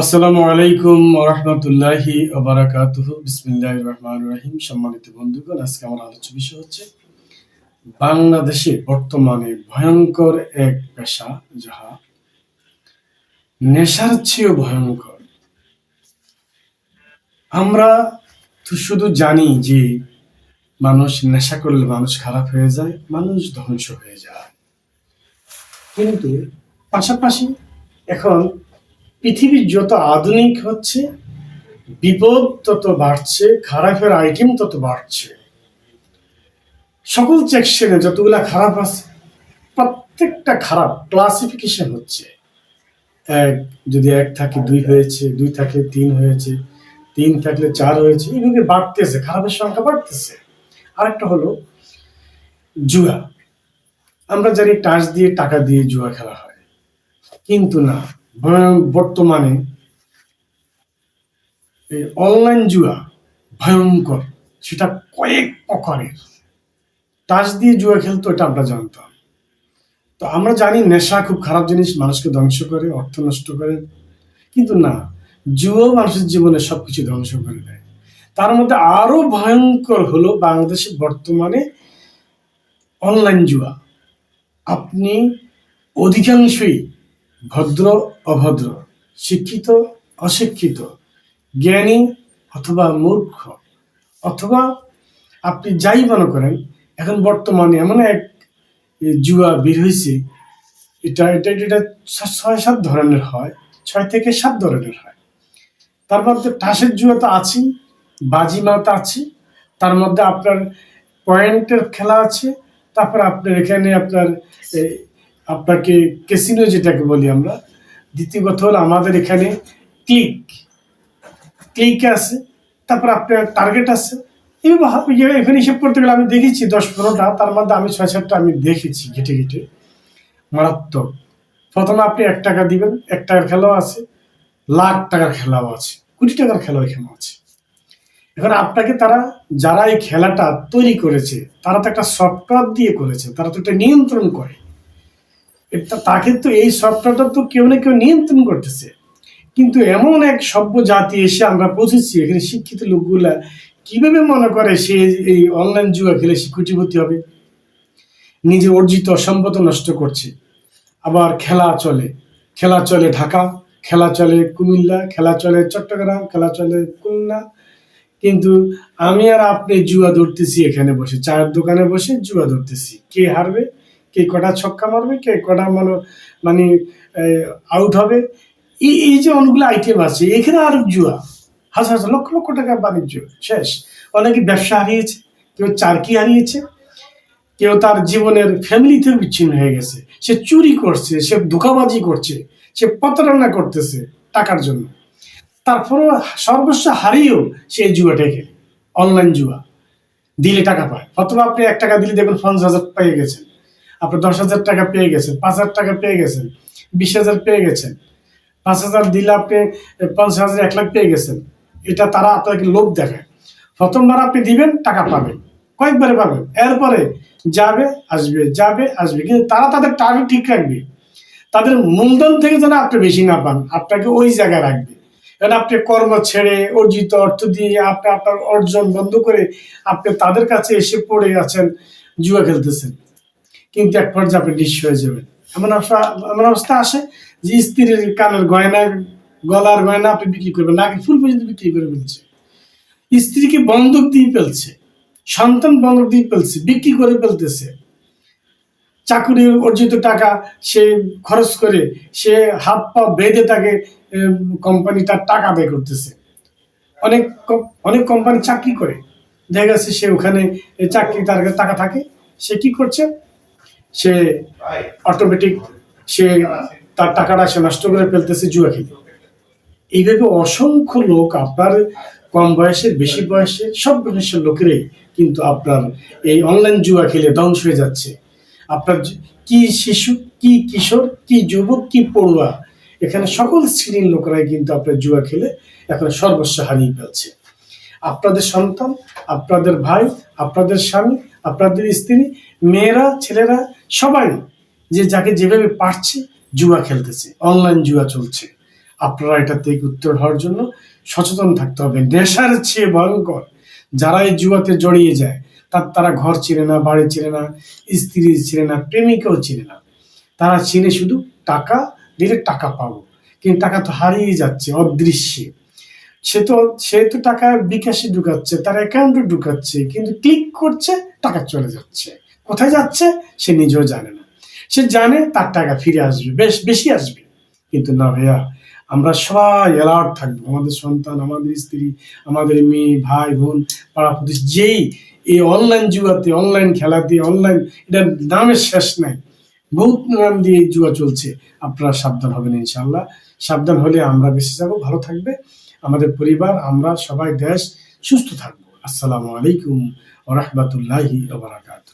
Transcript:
আসসালামু আলাইকুম রহমতুল্লাহি ওবারাকাতুহু। বিসমিল্লাহির রহমানির রহিম। সম্মানিত বন্ধুগণ, আজকে আমার আলোচ্য বিষয় হচ্ছে বাংলাদেশে বর্তমানে ভয়ঙ্কর এক পেশা, যাহা নেশার চেয়েও ভয়ঙ্কর। আমরা শুধু জানি যে মানুষ নেশা করলে মানুষ খারাপ হয়ে যায়, মানুষ ধ্বংস হয়ে যায়। কিন্তু পাশাপাশি এখন পৃথিবী যত আধুনিক হচ্ছে, বিপদ তত বাড়ছে, খারাপের আইটেম তত বাড়ছে। সকল সেকশনে যতগুলা খারাপ আছে, প্রত্যেকটা খারাপ ক্লাসিফিকেশন হচ্ছে। এক যদি এক থাকে দুই হয়েছে, দুই থাকলে তিন হয়েছে, তিন থাকলে চার হয়েছে এইভাবে বাড়তেছে, খারাপের সংখ্যা বাড়তেছে। আরেকটা হলো জুয়া। আমরা জানি টাচ দিয়ে, টাকা দিয়ে জুয়া খেলা হয়। কিন্তু না বর্তমানে এই অনলাইন জুয়া ভয়ঙ্কর। সেটা কয়েক প্রকারের। টাচ দিয়ে জুয়া খেলতো, এটা আমরা জানতাম। তো আমরা জানি নেশা খুব খারাপ জিনিস, মানুষকে ধ্বংস করে, অর্থ নষ্ট করে। কিন্তু না জুয়া মানুষের জীবনে সবকিছু ধ্বংস করে দেয়। তার মধ্যে আরও ভয়ঙ্কর হলো বাংলাদেশে বর্তমানে অনলাইন জুয়া আপনি অধিকাংশই ভদ্র, অভদ্র, শিক্ষিত, অশিক্ষিত, জ্ঞানী অথবা মূর্খ, অথবা আপনি যাই মনে করেন, এখন বর্তমানে এমন এক জুয়া বের হয়েছে এটা এটা এটা ছয়, সাত ধরনের হয়, ছয় থেকে সাত ধরনের হয়। তার মধ্যে টাসের জুয়া তো আছেই বাজিমাত আছে তার মধ্যে আপনার পয়েন্টের খেলা আছে, তারপর আপনার এখানে আপনার আপনাকে কেসিনো যেটাকে বলি আমরা, দ্বিতীয় কথা হলো আমাদের এখানে ক্লিক ক্লিক আছে, তারপর আপনার টার্গেট আছে। এইভাবে ইয়ে- এখানে হিসেব করতে গেলে আমি দেখেছি দশ পনেরোটা, তার মধ্যে আমি ছয় সাতটা আমি দেখেছি ঘেটে ঘেটে। মারাত্মক। প্রথমে আপনি এক টাকা দিবেন, এক টাকার খেলাও আছে, লাখ টাকার খেলাও আছে কোটি টাকার খেলাও এখানে আছে। এখন আপনাকে তারা যারা এই খেলাটা তৈরি করেছে, তারা তো একটা সফটওয়্যার দিয়ে করেছে, তারা তো একটা নিয়ন্ত্রণ করে। তো এই সফটওয়্যারটা তো কেউ না কেউ নিয়ন্ত্রণ করতেছে। কিন্তু এমন এক সভ্য জাতি এসে আমরা পৌঁছেছি, এখানে শিক্ষিত লোকগুলা কীভাবে মনে করে সে এই অনলাইন জুয়া খেলে সে কোটিপতি হবে? নিজে অর্জিত সম্পদ নষ্ট করছে, আবার খেলা চলে। খেলা চলে ঢাকা, খেলা চলে কুমিল্লা, খেলা চলে চট্টগ্রাম, খেলা চলে খুলনা। কিন্তু আমি আর আপনি জুয়া ধরতেছি এখানে বসে, চায়ের দোকানে বসে জুয়া ধরতেছি। কে হারবে? কে কটা ছক্কা মারবে, কে কটা মানে মানে আউট হবে। এই এই যে অনেকগুলো আইটেম আছে, এখানে আর জুয়া। হাজার হাজার, লক্ষ লক্ষ টাকা বাণিজ্য, শেষ। অনেকে ব্যবসা হারিয়েছে, কেউ চারকি হারিয়েছে, কেউ তার জীবনের ফ্যামিলি থেকে বিচ্ছিন্ন হয়ে গেছে। সে চুরি করছে, সে ধোকাবাজি করছে, সে প্রতারণা করতেছে টাকার জন্য। তারপরও সর্বস্ব হারিয়েও সে জুয়াটা খেলে অনলাইন জুয়া। দিলে টাকা পায়। অথবা আপনি এক টাকা দিলে দেখবেন পঞ্চাশ হাজার পেয়ে গেছেন। আপনি দশ হাজার টাকা পেয়ে গেছেন, পাঁচ হাজার টাকা পেয়ে গেছেন, বিশ হাজার পেয়ে গেছেন, পাঁচ হাজার দিলে আপনি পঞ্চাশ হাজার, এক লাখ পেয়ে গেছেন। এটা তারা আপনাকে লোভ দেখায়। প্রথমবার আপনি দিবেন, টাকা পাবেন। কয়েকবারে পাবেন। এরপরে যাবে, আসবে যাবে, আসবে। কিন্তু তারা তাদের টার্গেট ঠিক রাখবে। তাদের মূলধন থেকে যেন আপনি বেশি না পান, আপনাকে ওই জায়গায় রাখবে। কারণ আপনি কর্ম ছেড়ে, অর্জিত অর্থ দিয়ে আপনি, আপনার অর্জন বন্ধ করে আপনি তাদের কাছে এসে পড়ে আছেন, জুয়া খেলতেছেন। কিন্তু এক পর্যায়ে আপনি নিঃস্ব হয়ে যাবেন এমন এমন অবস্থা আসে যে স্ত্রীর কানের গয়না, গলার গয়না আপনি বিক্রি করবেন নাকি ফুল পর্যন্ত বিক্রি করে ফেলছে। স্ত্রীকে বন্ধক দিয়ে ফেলছে, সন্তান বন্ধক দিয়ে ফেলছে, বিক্রি করে ফেলতেছে। চাকুরির অর্জিত টাকা সে খরচ করে, সে হাত পা বেঁধে তাকে কোম্পানি তার টাকা আদায় করতেছে। অনেক অনেক কোম্পানি চাকরি করে। দেখা যাচ্ছে সে ওখানে চাকরি, তার টাকা থাকে, সে কি করছে? সে অটোমেটিক সে তার টাকাটা সে নষ্ট করে ফেলতেছে জুয়া খেলে এইভাবে অসংখ্য লোক আপনার কম বয়সের বেশি বয়সের সব বয়সের লোকেরাই কিন্তু আপনার এই অনলাইন জুয়া খেলে ধ্বংস হয়ে যাচ্ছে। আপনার কি শিশু কি কিশোর কি যুবক কি পড়ুয়া এখানে সকল শ্রেণির লোকেরাই কিন্তু আপনার জুয়া খেলে এখন সর্বস্ব হারিয়ে ফেলছে। আপনাদের সন্তান আপনাদের ভাই আপনাদের স্বামী আপনাদের স্ত্রী মেয়েরা ছেলেরা সবাই যে যাকে যেভাবে পারছে জুয়া খেলতেছে অনলাইন জুয়া চলছে। আপনারা এটা থেকে উত্তর হওয়ার জন্য সচেতন থাকতে হবে। নেশার চেয়ে ভয়ঙ্কর যারা এই জুয়াতে জড়িয়ে যায়, তার তারা ঘর চিনে না, বাড়ি চিনে না, স্ত্রী চিনে না, প্রেমিকাও চিনে না। তারা চিনে শুধু টাকা দিলে টাকা পাবো, কিন্তু টাকা তো হারিয়ে যাচ্ছে, অদৃশ্যে। সে তো সে তো টাকা বিকাশে ঢুকাচ্ছে, তার অ্যাকাউন্টে ঢুকাচ্ছে, কিন্তু ক্লিক করছে, টাকা চলে যাচ্ছে। কোথায় যাচ্ছে, সে নিজেও জানে না। সে জানে তার টাকা ফিরে আসবে, বেশ, বেশি আসবে। কিন্তু না ভাইয়া, আমরা সবাই অ্যালার্ট থাকব। আমাদের সন্তান, আমাদের স্ত্রী, আমাদের মেয়ে, ভাই, বোন, পাড়া প্রতিবেশী যেই এই অনলাইন জুয়াতে অনলাইন খেলাতে অনলাইন এটার নামের শেষ নাই। বহুত নাম দিয়ে জুয়া চলছে। আপনারা সাবধান হবেন ইনশাল্লাহ সাবধান হলে আমরা বেঁচে যাব, ভালো থাকবে। আমাদের পরিবার, আমরা সবাই দেশ সুস্থ থাকব। আসসালামু আলাইকুম ওরহমতুল্লাহি ওবরাকাত